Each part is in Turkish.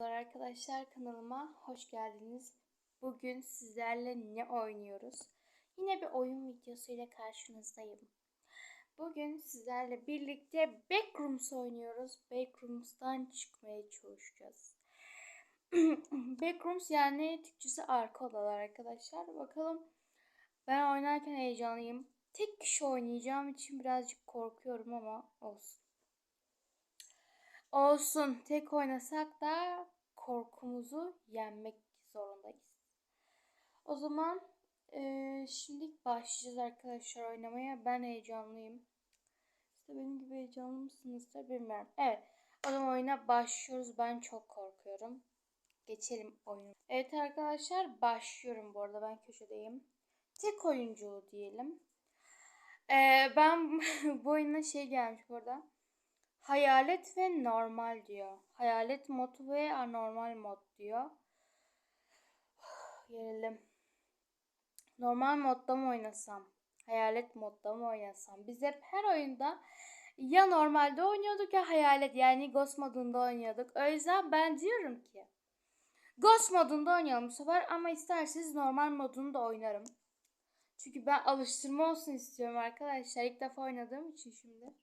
Merhabalar arkadaşlar kanalıma hoş geldiniz. Bugün sizlerle ne oynuyoruz? Yine bir oyun videosuyla karşınızdayım. Bugün sizlerle birlikte Backrooms oynuyoruz. Backrooms'tan çıkmaya çalışacağız. Backrooms yani Türkçesi arka odalar arkadaşlar. Bakalım ben oynarken heyecanlıyım. Tek kişi oynayacağım için birazcık korkuyorum ama olsun. Olsun. Tek oynasak da korkumuzu yenmek zorundayız. O zaman eee şimdi başlayacağız arkadaşlar oynamaya. Ben heyecanlıyım. Siz de benim gibi heyecanlı mısınızdır bilmiyorum. Evet. O zaman oyuna başlıyoruz. Ben çok korkuyorum. Geçelim oyunu. Evet arkadaşlar başlıyorum bu arada. Ben köşedeyim. Tek oyuncu diyelim. Eee, ben bu oyuna şey gelmiş bu arada. Hayalet ve normal diyor. Hayalet mod ve anormal mod diyor. Gelelim. Normal modda mı oynasam? Hayalet modda mı oynasam? Biz hep her oyunda ya normalde oynuyorduk ya hayalet yani Ghost modunda oynuyorduk. O yüzden ben diyorum ki Ghost modunda oynayalım bu sefer ama isterseniz normal modunu da oynarım. Çünkü ben alıştırma olsun istiyorum arkadaşlar. İlk defa oynadığım için şimdi.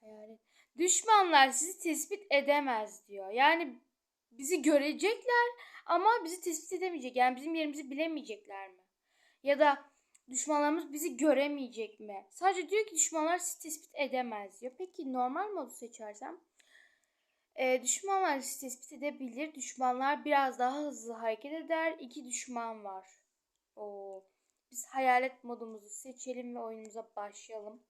Hayalet. Düşmanlar sizi tespit edemez diyor. Yani bizi görecekler ama bizi tespit edemeyecek. Yani bizim yerimizi bilemeyecekler mi? Ya da düşmanlarımız bizi göremeyecek mi? Sadece diyor ki düşmanlar sizi tespit edemez diyor. Peki normal modu seçersem e, düşmanlar sizi tespit edebilir. Düşmanlar biraz daha hızlı hareket eder. İki düşman var. Oo. Biz hayalet modumuzu seçelim ve oyunumuza başlayalım.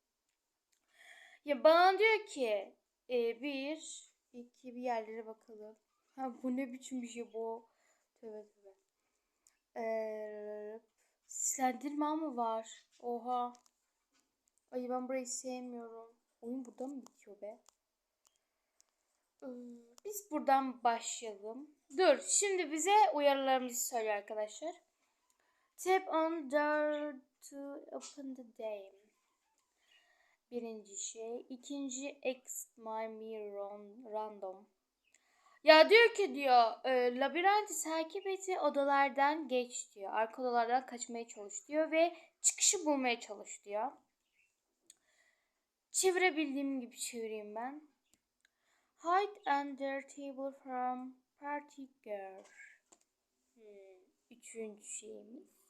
Ya bana diyor ki e, bir, iki bir yerlere bakalım. Ha bu ne biçim bir şey bu? Tövbe tövbe. Ee, sislendirme mı var? Oha. Ay ben burayı sevmiyorum. Oyun burada mı bitiyor be? Ee, biz buradan başlayalım. Dur şimdi bize uyarılarımızı söyle arkadaşlar. Tap on door to open the game. Birinci şey. ikinci my mirror random. Ya diyor ki diyor e, labirenti takip et ve odalardan geç diyor. Arka odalardan kaçmaya çalış diyor ve çıkışı bulmaya çalış diyor. Çevirebildiğim gibi çevireyim ben. Hide under table from party girl. Hmm, üçüncü şeyimiz.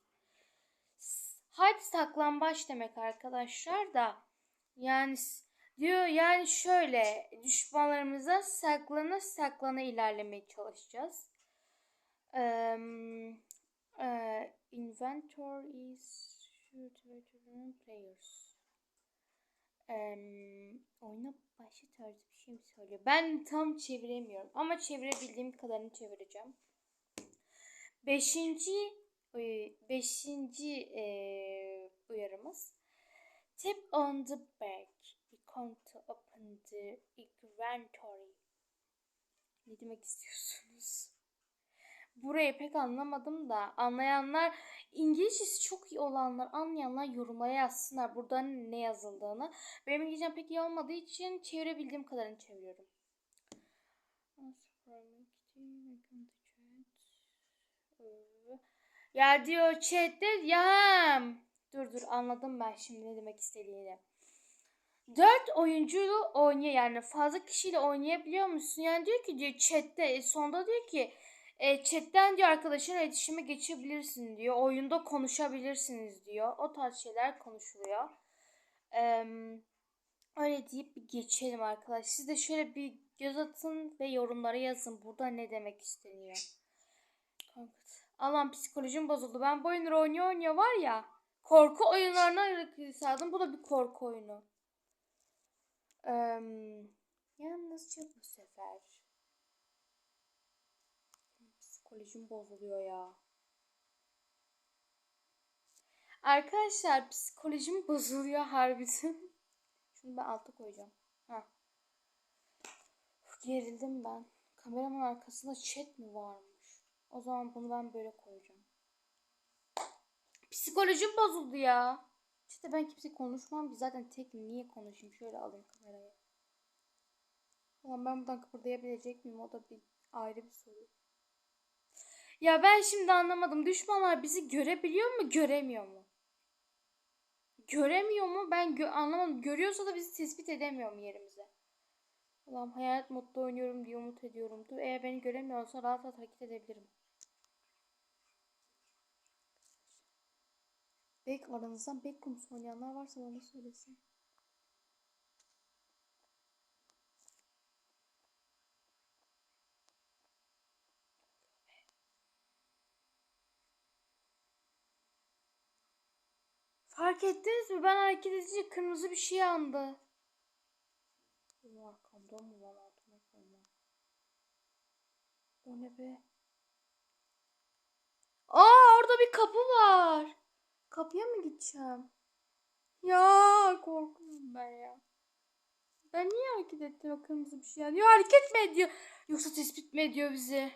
Hide saklambaç demek arkadaşlar da. Yani diyor yani şöyle düşmanlarımıza saklana saklana ilerlemeye çalışacağız. Um, uh, inventor is players. Um, oyuna başlı tarzı bir şey mi söylüyor? Ben tam çeviremiyorum ama çevirebildiğim kadarını çevireceğim. Beşinci beşinci e, uyarımız. Tap on the back icon to open the inventory. Ne demek istiyorsunuz? Burayı pek anlamadım da anlayanlar İngilizcesi çok iyi olanlar anlayanlar yorumlara yazsınlar burada ne yazıldığını. Benim İngilizcem pek iyi olmadığı için çevirebildiğim kadarını çeviriyorum. Ya diyor chatte ya dur dur anladım ben şimdi ne demek istediğini. Dört oyunculu oynuyor yani fazla kişiyle oynayabiliyor musun? Yani diyor ki diyor chatte e, sonda diyor ki e, chatten diyor arkadaşın iletişime geçebilirsin diyor. Oyunda konuşabilirsiniz diyor. O tarz şeyler konuşuluyor. Ee, öyle deyip geçelim arkadaşlar. Siz de şöyle bir göz atın ve yorumlara yazın. Burada ne demek isteniyor. Allah'ım psikolojim bozuldu. Ben bu oyunları oynuyor oynuyor var ya. Korku oyunlarına sardım. Bu da bir korku oyunu. Ee, yalnızca bu sefer. Psikolojim bozuluyor ya. Arkadaşlar psikolojim bozuluyor harbiden. Şunu ben alta koyacağım. Ha. Gerildim ben. Kameramın arkasında chat mi varmış? O zaman bunu ben böyle koyacağım. Psikolojim bozuldu ya. İşte ben kimse konuşmam ki zaten tek niye konuşayım? Şöyle alayım kamerayı. Ulan ben buradan kıpırdayabilecek miyim? O da bir Ayrı bir soru. Ya ben şimdi anlamadım. Düşmanlar bizi görebiliyor mu, göremiyor mu? Göremiyor mu? Ben gö- anlamadım. Görüyorsa da bizi tespit edemiyor mu yerimize? Ulan hayalet modda oynuyorum diye umut ediyorum. Dur eğer beni göremiyorsa rahat rahat hareket edebilirim. Belki aranızdan Backroom's oynayanlar varsa bana söylesin. Fark ettiniz mi? Ben hareket edince kırmızı bir şey yandı. Bu arkamda mı lan altıma koyma. O ne be? Aa orada bir kapı var. Kapıya mı gideceğim? Ya korkuyorum ben ya. Ben niye hareket ettim o kırmızı bir şey yanıyor? Hareket mi ediyor? Yoksa tespit mi ediyor bizi?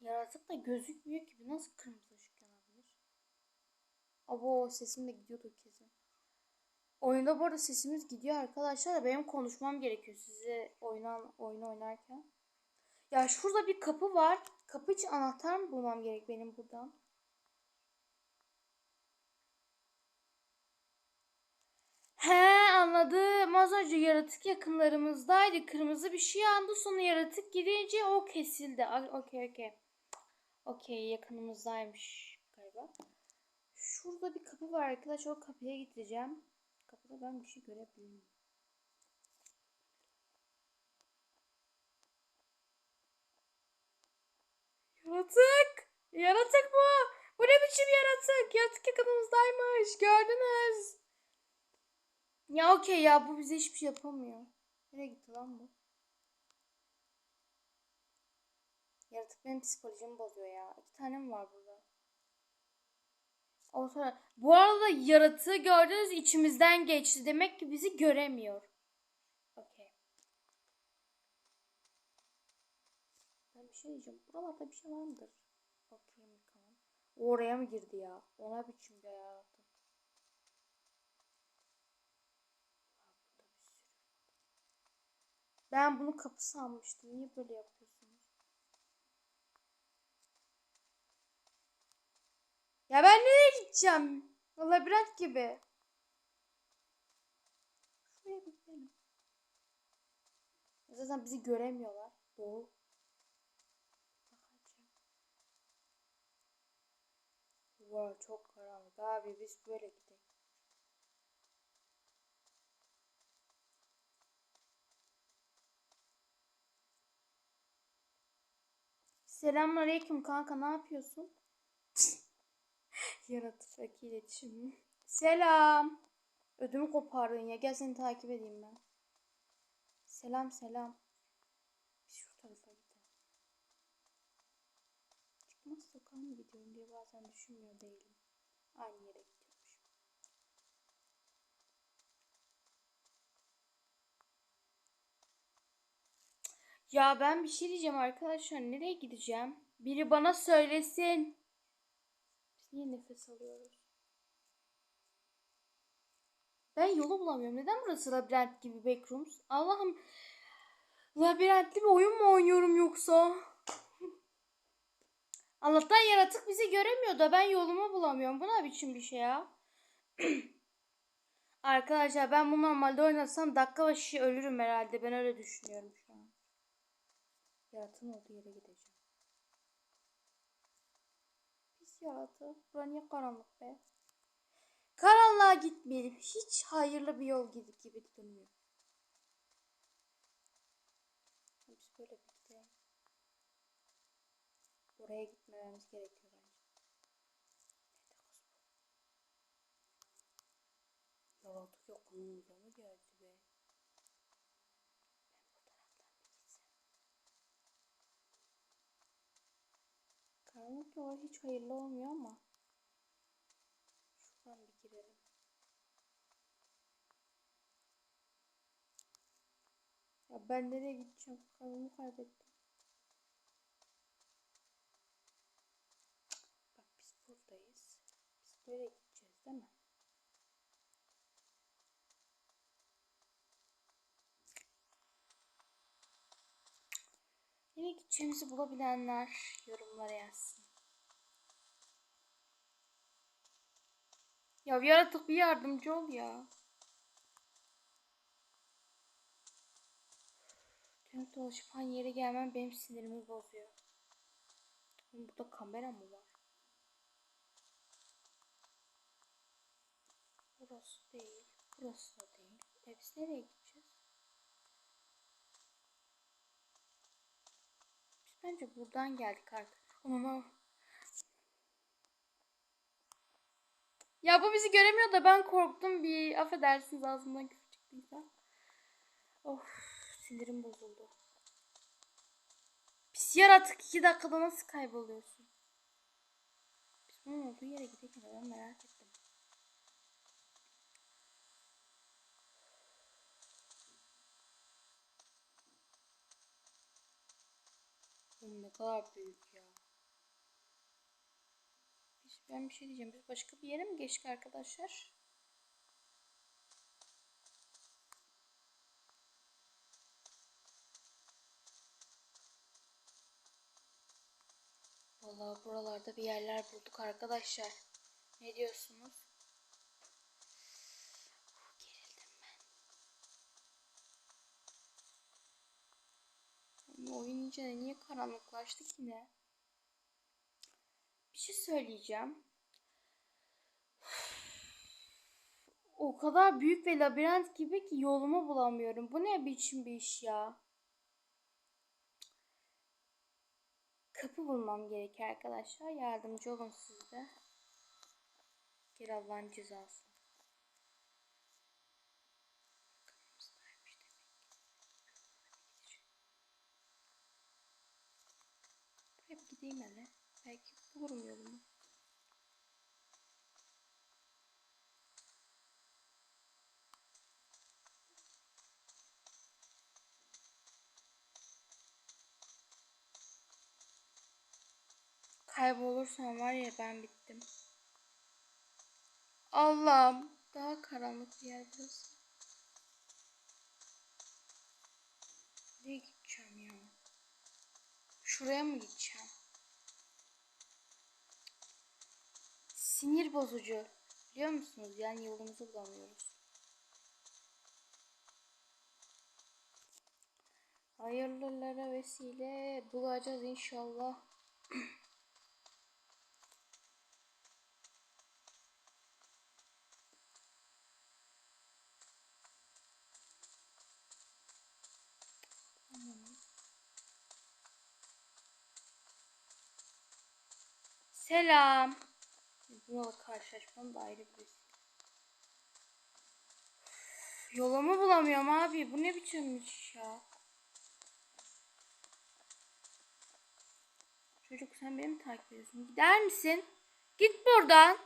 Yaratık da gözükmüyor ki. Nasıl kırmızı ışık yanabilir? Abo sesim de gidiyordu kesin. Oyunda bu arada sesimiz gidiyor arkadaşlar da benim konuşmam gerekiyor size oynan oyun oynarken. Ya şurada bir kapı var. Kapı için anahtar mı bulmam gerek benim buradan? He anladım. Az önce yaratık yakınlarımızdaydı. Kırmızı bir şey yandı. Sonra yaratık gidince o kesildi. Okey okey. Okey yakınımızdaymış galiba. Şurada bir kapı var arkadaşlar. O kapıya gideceğim. Kapıda ben bir şey görebilirim. Yaratık! Yaratık bu! Bu ne biçim yaratık? Yaratık yakınımızdaymış. Gördünüz. Ya okey ya bu bize hiçbir şey yapamıyor. Nereye gitti lan bu? Yaratık benim psikolojimi bozuyor ya. İki tane mi var burada? O sonra bu arada yaratığı gördünüz içimizden geçti. Demek ki bizi göremiyor. Okey. Ben bir şey diyeceğim. Buralarda bir şey var mıdır? Bakayım oraya mı girdi ya? Ona biçim bir Ben bunu kapı sanmıştım. Niye böyle yapıyorsunuz? Ya ben nereye gideceğim? Labirent gibi. Şuraya gidelim. Zaten bizi göremiyorlar. Doğru. Wow, çok karanlık. Abi biz böyle gidelim. Selamünaleyküm kanka ne yapıyorsun? Yaratıcı iletişim. Selam. Ödümü kopardın ya. Gel seni takip edeyim ben. Selam selam. Biz şu tarafa gidelim. Çıkmaz sokağa mı gidiyorum diye bazen düşünmüyor değilim. Aynı yere gidiyormuş. Ya ben bir şey diyeceğim arkadaşlar. Nereye gideceğim? Biri bana söylesin. Niye nefes alıyoruz? Ben yolu bulamıyorum. Neden burası labirent gibi backrooms? Allah'ım. Labirentli bir oyun mu oynuyorum yoksa? Allah'tan yaratık bizi göremiyor da ben yolumu bulamıyorum. Bu ne biçim bir şey ya? Arkadaşlar ben bu normalde oynasam dakika başı ölürüm herhalde. Ben öyle düşünüyorum şu an. Yaratığın olduğu yere gideceğim. Pis yaratık. Bura niye karanlık be? Karanlığa gitmeyelim. Hiç hayırlı bir yol gibi, gibi durmuyor. Biz böyle bir gidelim. Oraya gitmememiz gerekiyor bence. Nerede yakınımıza mı Karanlık yol hiç hayırlı olmuyor ama. Şuradan bir girelim. Ya ben nereye gideceğim? Karımı kaybettim. Bak biz buradayız. Biz böyle gideceğiz değil mi? Gideceğimizi bulabilenler yorumlara yazsın. Ya bir yaratık bir yardımcı ol ya. Dönüp dolaşıp aynı yere gelmem benim sinirimi bozuyor. Burada kamera mı var? Burası değil. Burası da değil. Biz nereye gideceğiz? Biz bence buradan geldik artık. Ama Ya bu bizi göremiyor da ben korktum bir. Affedersiniz ağzımdan küfür çıktıysa. Of sinirim bozuldu. Pis yaratık iki dakikada nasıl kayboluyorsun? Biz bunun olduğu yere gidelim ben merak ettim. Oğlum ne kadar büyük ya. Biz, ben bir şey diyeceğim. Biz başka bir yere mi geçtik arkadaşlar? Vallahi buralarda bir yerler bulduk arkadaşlar. Ne diyorsunuz? Uf, Gerildim ben. Ama oyun iyice de niye karanlıklaştı ki ne? Bir şey söyleyeceğim. O kadar büyük ve labirent gibi ki yolumu bulamıyorum. Bu ne biçim bir iş ya? Kapı bulmam gerekiyor arkadaşlar. Yardımcı olun siz de. Gel Allah'ın cezası. Hele. Belki bulurum yolumu. Kaybolursam var ya ben bittim. Allah'ım daha karanlık bir yer. Nereye gideceğim ya? Şuraya mı gideceğim? Sinir bozucu. Biliyor musunuz? Yani yolumuzu bulamıyoruz. Hayırlılara vesile bulacağız inşallah. Selam. Bununla karşılaşmam da ayrı bir Yolumu bulamıyorum abi. Bu ne biçim iş ya? Çocuk sen beni mi takip ediyorsun? Gider misin? Git buradan.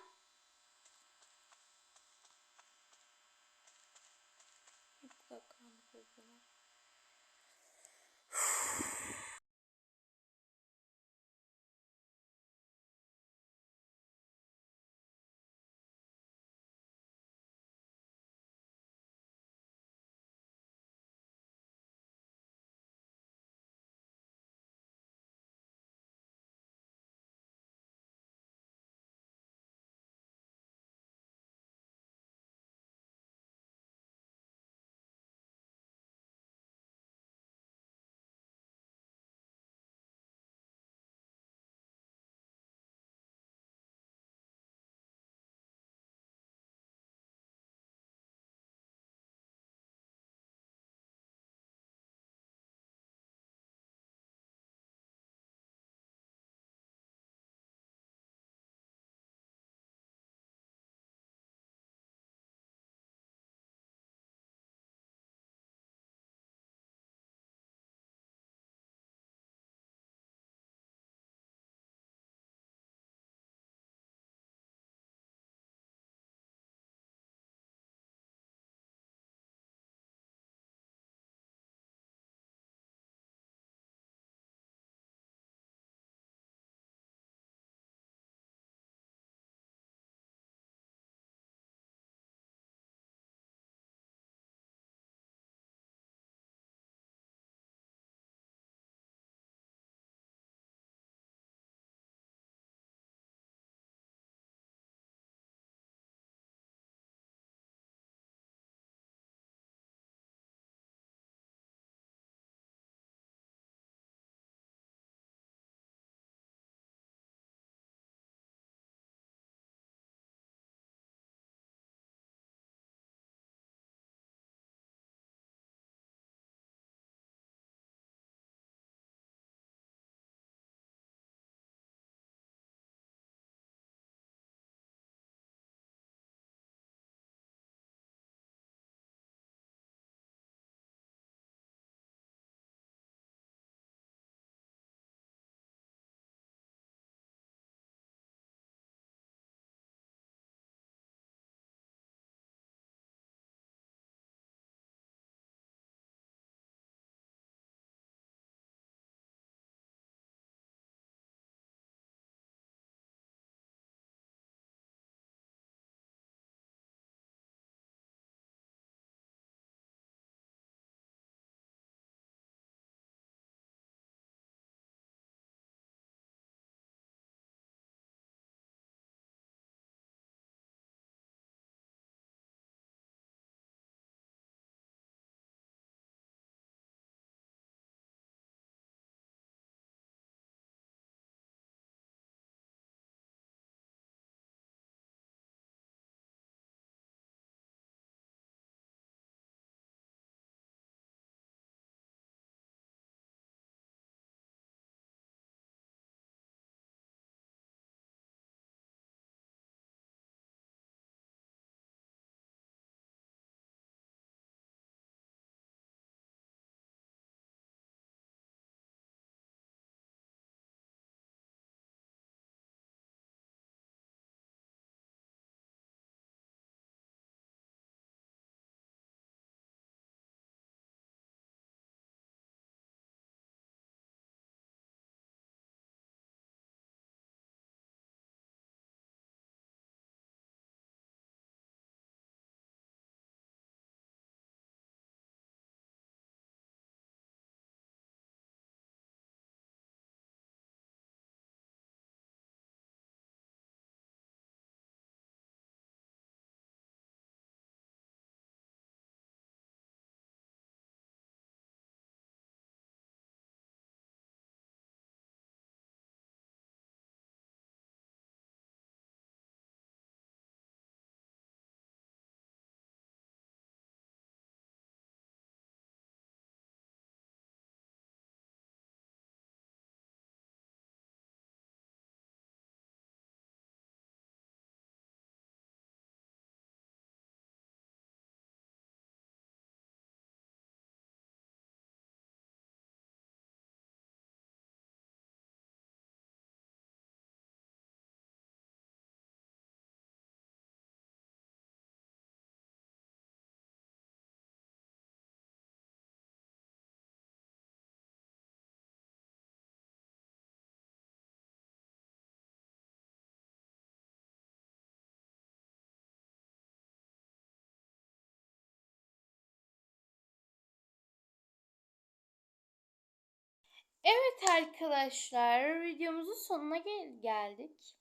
Evet arkadaşlar videomuzun sonuna gel- geldik.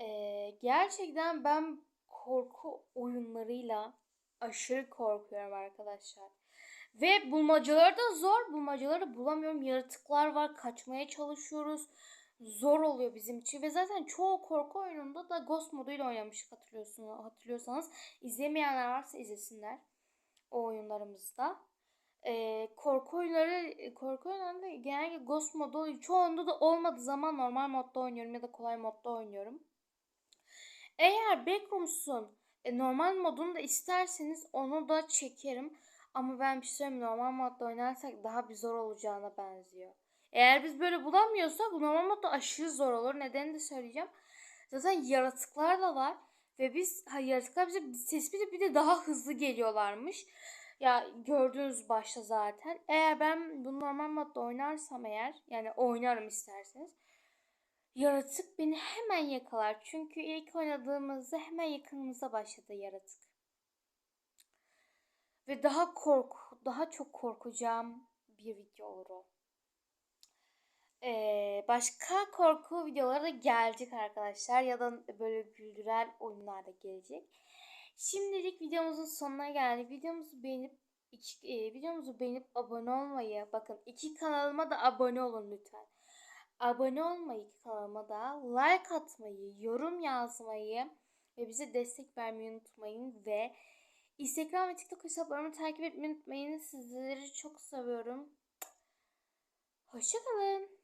Ee, gerçekten ben korku oyunlarıyla aşırı korkuyorum arkadaşlar. Ve bulmacaları da zor. Bulmacaları bulamıyorum. Yaratıklar var. Kaçmaya çalışıyoruz. Zor oluyor bizim için. Ve zaten çoğu korku oyununda da Ghost moduyla oynamıştık hatırlıyorsunuz, hatırlıyorsanız. izlemeyenler varsa izlesinler. O oyunlarımızda. Ee, korku oyunları korku oyunlarında genellikle Ghost modu oluyor. Çoğunda da olmadığı zaman normal modda oynuyorum ya da kolay modda oynuyorum. Eğer Backrooms'un e, normal modunu da isterseniz onu da çekerim. Ama ben bir şey normal modda oynarsak daha bir zor olacağına benziyor. Eğer biz böyle bulamıyorsak normal modda aşırı zor olur. Nedenini de söyleyeceğim. Zaten yaratıklar da var. Ve biz ha, yaratıklar bize tespit bir de daha hızlı geliyorlarmış. Ya gördüğünüz başta zaten. Eğer ben bu normal modda oynarsam eğer yani oynarım isterseniz. Yaratık beni hemen yakalar. Çünkü ilk oynadığımızda hemen yakınımıza başladı yaratık. Ve daha kork, daha çok korkacağım bir video olur o. Ee, başka korku videoları da gelecek arkadaşlar ya da böyle güldürel oyunlar da gelecek. Şimdilik videomuzun sonuna geldik. Videomuzu beğenip iki, e, videomuzu beğenip abone olmayı bakın iki kanalıma da abone olun lütfen. Abone olmayı iki kanalıma da like atmayı, yorum yazmayı ve bize destek vermeyi unutmayın ve Instagram ve TikTok hesaplarımı takip etmeyi unutmayın. Sizleri çok seviyorum. Hoşçakalın.